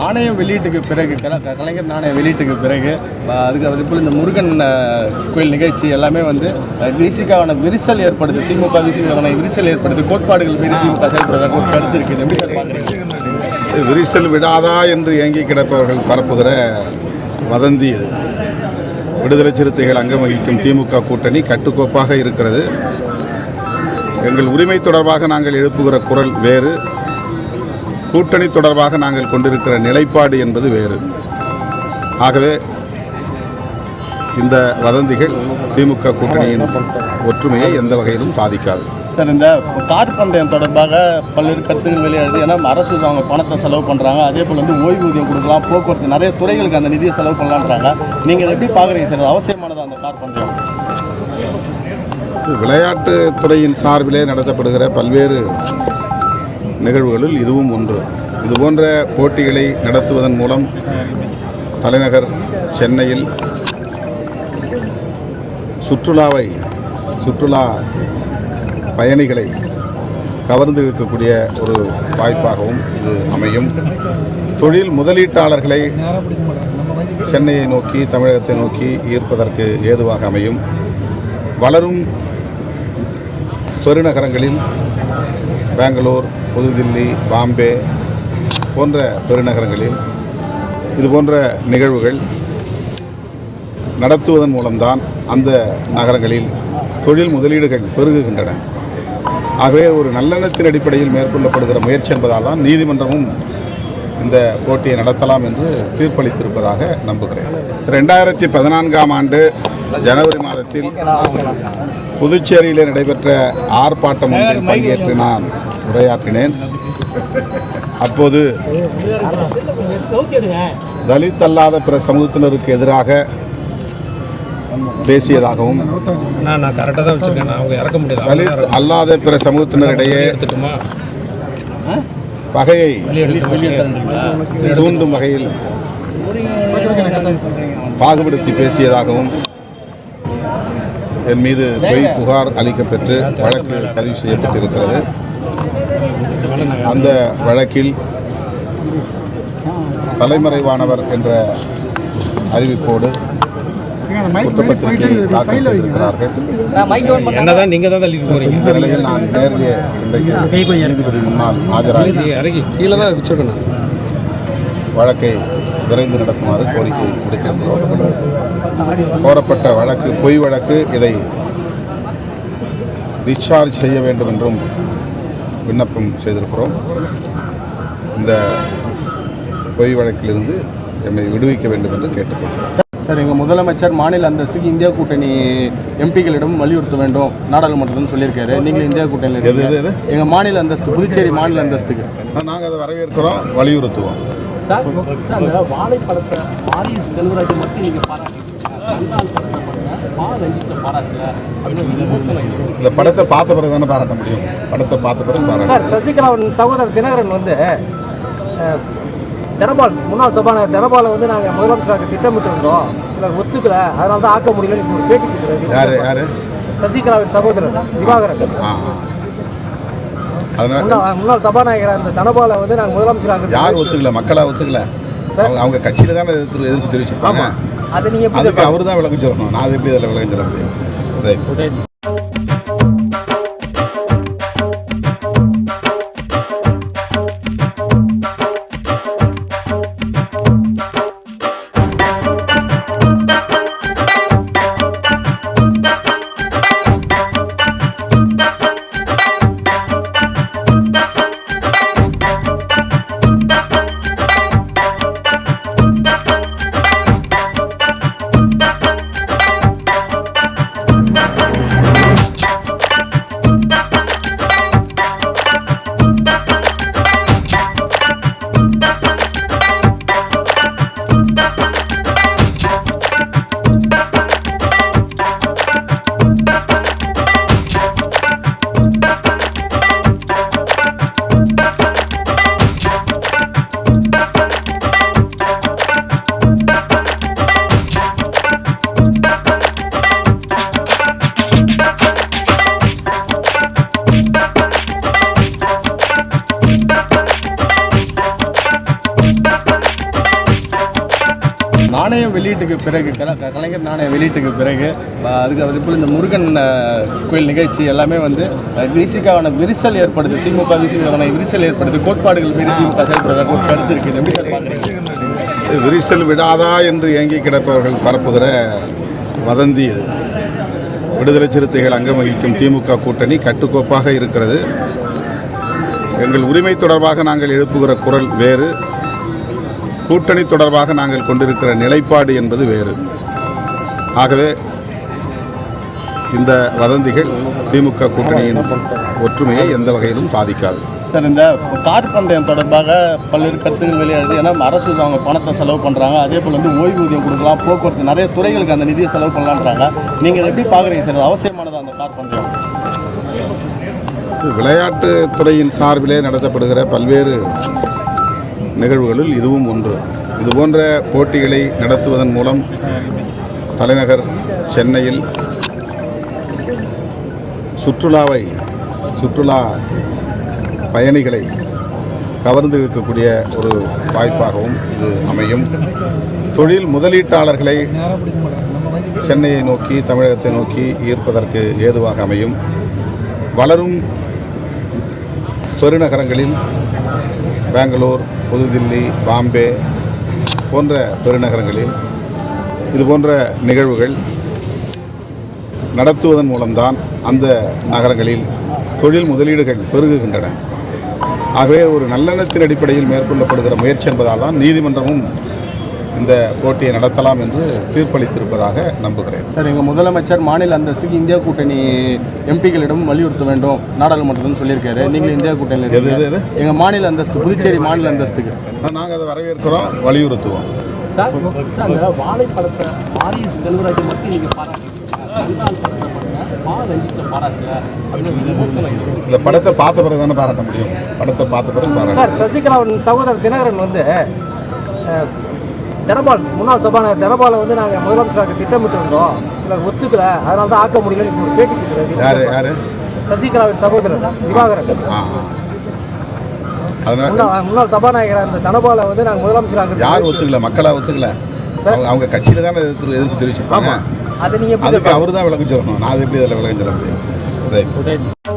நாணயம் வெளியீட்டுக்கு பிறகு கல- க- கலைஞர் நாணயம் வெளியீட்டுக்கு பிறகு அதுக்கு அதே போல் இந்த முருகன் கோயில் நிகழ்ச்சி எல்லாமே வந்து விசிக்கான விரிசல் ஏற்படுது. திமுக விசிக்கான விரிசல் ஏற்படுது. கோட்பாடுகள் மீது திமுக செயல்படுறதாக ஒரு கருத்து இருக்குது எப்படி சார் பார்க்குறீங்க? விரிசல் விடாதா என்று ஏங்கி கிடப்பவர்கள் பரப்புகிற வதந்தி இது. விடுதலை சிறுத்தைகள் அங்கம் வகிக்கும் திமுக கூட்டணி கட்டுக்கோப்பாக இருக்கிறது. எங்கள் உரிமை தொடர்பாக நாங்கள் எழுப்புகிற குரல் வேறு. கூட்டணி தொடர்பாக நாங்கள் கொண்டிருக்கிற நிலைப்பாடு என்பது வேறு. ஆகவே இந்த வதந்திகள் திமுக கூட்டணியின் ஒற்றுமையை எந்த வகையிலும் பாதிக்காது. சார் இந்த கார் பந்தயம் தொடர்பாக பல்வேறு கருத்துக்கள் வெளியாகுது. ஏன்னா அரசு அவங்க பணத்தை செலவு பண்ணுறாங்க அதே போல் வந்து ஓய்வூதியம் கொடுக்கலாம் போக்குவரத்து நிறைய துறைகளுக்கு அந்த நிதியை செலவு பண்ணலான்றாங்க நீங்கள் எப்படி பார்க்குறீங்க சார்? அவசியமானதா அந்த கார் பந்தயம்? விளையாட்டு துறையின் சார்பிலே நடத்தப்படுகிற பல்வேறு நிகழ்வுகளில் இதுவும் ஒன்று. இது போன்ற போட்டிகளை நடத்துவதன் மூலம் தலைநகர் சென்னையில் சுற்றுலாவை சுற்றுலா பயணிகளை கவர்ந்து இருக்கக்கூடிய ஒரு வாய்ப்பாகவும் இது அமையும். தொழில் முதலீட்டாளர்களை சென்னையை நோக்கி தமிழகத்தை நோக்கி ஈர்ப்பதற்கு ஏதுவாக அமையும். வளரும் பெருநகரங்களில் பெங்களூர் புதுதில்லி பாம்பே போன்ற பெருநகரங்களில் இது போன்ற நிகழ்வுகள் நடத்துவதன் மூலம்தான் அந்த நகரங்களில் தொழில் முதலீடுகள் பெருகுகின்றன. ஆகவே ஒரு நல்லெண்ணத்தின் அடிப்படையில் மேற்கொள்ளப்படுகிற முயற்சி என்பதால் தான் நீதிமன்றமும் இந்த போட்டியை நடத்தலாம் என்று தீர்ப்பளித்திருப்பதாக நம்புகிறேன். ரெண்டாயிரத்தி பதினான்காம் ஆண்டு ஜனவரி மாதத்தில் புதுச்சேரியில் நடைபெற்ற ஆர்ப்பாட்டம் ஒன்றில் பங்கேற்று நான் உரையாற்றினேன். அப்போது தலித் அல்லாத பிற சமூகத்தினருக்கு எதிராக பேசியதாகவும் தலித் அல்லாத பிற சமூகத்தினரிடையே பகையை தூண்டும் வகையில் பாகுபடுத்தி பேசியதாகவும் என் மீது பொய் புகார் அளிக்கப்பெற்று வழக்கு பதிவு செய்யப்பட்டிருக்கிறது. அந்த வழக்கில் தலைமறைவானவர் என்ற அறிவிப்போடு குற்றப்பத்திரிகை தாக்கல் செய்திருக்கிறார்கள். என்னதான் நீங்கள் தான் தள்ளிட்டு இந்த நிலையில் நான் நேரிலே இன்றைக்கு நீதிபதி முன்னால் ஆஜராகி கீழே தான் வச்சுருக்கணும் வழக்கை விரைந்து நடத்துமாறு கோரிக்கை விடுத்திருக்கிறோம். கோரப்பட்ட வழக்கு பொய் வழக்கு இதை டிஸ்சார்ஜ் செய்ய வேண்டும் என்றும் விண்ணப்பம் செய்திருக்கிறோம். இந்த பொய் வழக்கிலிருந்து எம்மை விடுவிக்க வேண்டும் என்று கேட்டுக்கொள்கிறோம் சார் எங்கள் முதலமைச்சர் மாநில அந்தஸ்துக்கு இந்தியா கூட்டணி எம்பிகளிடம் வலியுறுத்த வேண்டும் நாடாளுமன்றத்தில் சொல்லியிருக்காரு. நீங்கள் இந்தியா கூட்டணியில் எங்கள் மாநில அந்தஸ்து புதுச்சேரி மாநில அந்தஸ்துக்கு. நாங்கள் அதை வரவேற்கிறோம் வலியுறுத்துவோம். சார் சார் அந்த வாழைப்பழத்தை ஆரியஸ் செல்வராஜ் மட்டும் நீங்கள். இந்த படத்தை பார்த்த பிறகு தானே பாராட்ட முடியும். படத்தை பார்த்த பிறகு பாராட்ட சார் சசிகலாவின் சகோதரர் தினகரன் வந்து தனபால் முன்னாள் சபாநாயகர் தனபாலை வந்து நாங்கள் முதலமைச்சராக திட்டமிட்டு இருந்தோம் சிலர் ஒத்துக்கல. அதனால தான் ஆக்க முடியலன்னு பேட்டி கொடுக்குறாரு. யார் யார்? சசிகலாவின் சகோதரர் திவாகரன். ஆ ஆ. அதனால் முன்னாள் முன்னாள் சபாநாயகர் அந்த தனபாலை வந்து நாங்கள் முதலமைச்சராக யார் ஒத்துக்கல மக்களா ஒத்துக்கல. அவங்க அவங்க கட்சியில தானே எதிர்த்து எதிர்ப்பு தெரிவிச்சிருப்பாங்க. அதை நீங்கள் அவர் தான் விளக்கம் சொல்லணும். நான் அது எப்படி அதில் விளக்கம் சொல்ல முடியும்? நாணயம் வெளியீட்டுக்கு பிறகு கலைஞர் நாணய வெளியீட்டுக்கு பிறகு அதுக்கு அதே போல் இந்த முருகன் கோயில் நிகழ்ச்சி எல்லாமே வந்து விசிக்காவான விரிசல் ஏற்படுது. திமுக விசிகாவான விரிசல் ஏற்படுது. கோட்பாடுகள் மீது திமுக செயல்படுறதாக ஒரு கருத்து இருக்குது. எப்படி சார் பார்க்குறீங்க? விரிசல் விடாதா என்று ஏங்கி கிடப்பவர்கள் பரப்புகிற வதந்தி இது. விடுதலை சிறுத்தைகள் அங்கம் வகிக்கும் திமுக கூட்டணி கட்டுக்கோப்பாக இருக்கிறது. எங்கள் உரிமை தொடர்பாக நாங்கள் எழுப்புகிற குரல் வேறு. கூட்டணி தொடர்பாக நாங்கள் கொண்டிருக்கிற நிலைப்பாடு என்பது வேறு. ஆகவே இந்த வதந்திகள் திமுக கூட்டணியின் ஒற்றுமையை எந்த வகையிலும் பாதிக்காது. சார் இந்த கார் பந்தயம் தொடர்பாக பல்வேறு கருத்துக்கள் வெளியாகுது ஏன்னா அரசு அவங்க பணத்தை செலவு பண்ணுறாங்க அதே போல் வந்து ஓய்வூதியம் கொடுக்கலாம் போக்குவரத்து நிறைய துறைகளுக்கு அந்த நிதியை செலவு பண்ணலான்றாங்க நீங்கள் எப்படி பார்க்குறீங்க சார்? அவசியமானது அந்த கார் பந்தயம்? விளையாட்டுத் துறையின் சார்பிலே நடத்தப்படுகிற பல்வேறு நிகழ்வுகளில் இதுவும் ஒன்று. இதுபோன்ற போட்டிகளை நடத்துவதன் மூலம் தலைநகர் சென்னையில் சுற்றுலாவை சுற்றுலா பயணிகளை கவர்ந்து இருக்கக்கூடிய ஒரு வாய்ப்பாகவும் இது அமையும். தொழில் முதலீட்டாளர்களை சென்னையை நோக்கி தமிழகத்தை நோக்கி ஈர்ப்பதற்கு ஏதுவாக அமையும். வளரும் பெருநகரங்களில் பெங்களூர் புதுதில்லி பாம்பே போன்ற பெருநகரங்களில் இது போன்ற நிகழ்வுகள் நடத்துவதன் மூலம்தான் அந்த நகரங்களில் தொழில் முதலீடுகள் பெருகுகின்றன. ஆகவே ஒரு நல்லெண்ணத்தின் அடிப்படையில் மேற்கொள்ளப்படுகிற முயற்சி என்பதால் தான் நீதிமன்றமும் இந்த போட்டியை நடத்தலாம் என்று தீர்ப்பளித்திருப்பதாக நம்புகிறேன். சார் எங்கள் முதலமைச்சர் மாநில அந்தஸ்துக்கு இந்தியா கூட்டணி எம்பிக்களிடம் வலியுறுத்த வேண்டும். நாடாளுமன்றத்தில் சொல்லியிருக்காரு. நீங்கள் இந்தியா கூட்டணியில் எது? எங்கள் மாநில அந்தஸ்து புதுச்சேரி மாநில அந்தஸ்துக்கு. நாங்கள் அதை வரவேற்கிறோம் வலியுறுத்துவோம். சார் செல்வராஜ் மட்டும் நீங்கள். இந்த படத்தை பார்த்த பிறகு தானே பாராட்ட முடியும். படத்தை பார்த்த பிறகு பாராட்ட சார் சசிகலாவின் சகோதரர் தினகரன் வந்து தனபால் முன்னாள் சபாநாயகர் தனபாலை வந்து நாங்கள் முதலமைச்சராக திட்டமிட்டு இருந்தோம் சிலர் ஒத்துக்கல. அதனால தான் ஆக்க முடியலன்னு இப்போ ஒரு பேட்டி யாரு கொடுக்குறாரு. யாரு சசிகலாவின் சகோதரர் திவாகரன். ஆ ஆ. அதனால முன்னாள் சபாநாயகர் அந்த தனபாலை வந்து நாங்கள் முதலமைச்சராக யார் ஒத்துக்கல? மக்களா ஒத்துக்கல? அவங்க அவங்க கட்சியில தானே எதிர்த்து எதிர்ப்பு தெரிவிச்சிருப்பாங்க. அதை நீங்கள் அவர் தான் விளக்கம் சொல்லணும். நான் அது எப்படி அதில் விளக்கம் சொல்ல முடியும்? ரைட்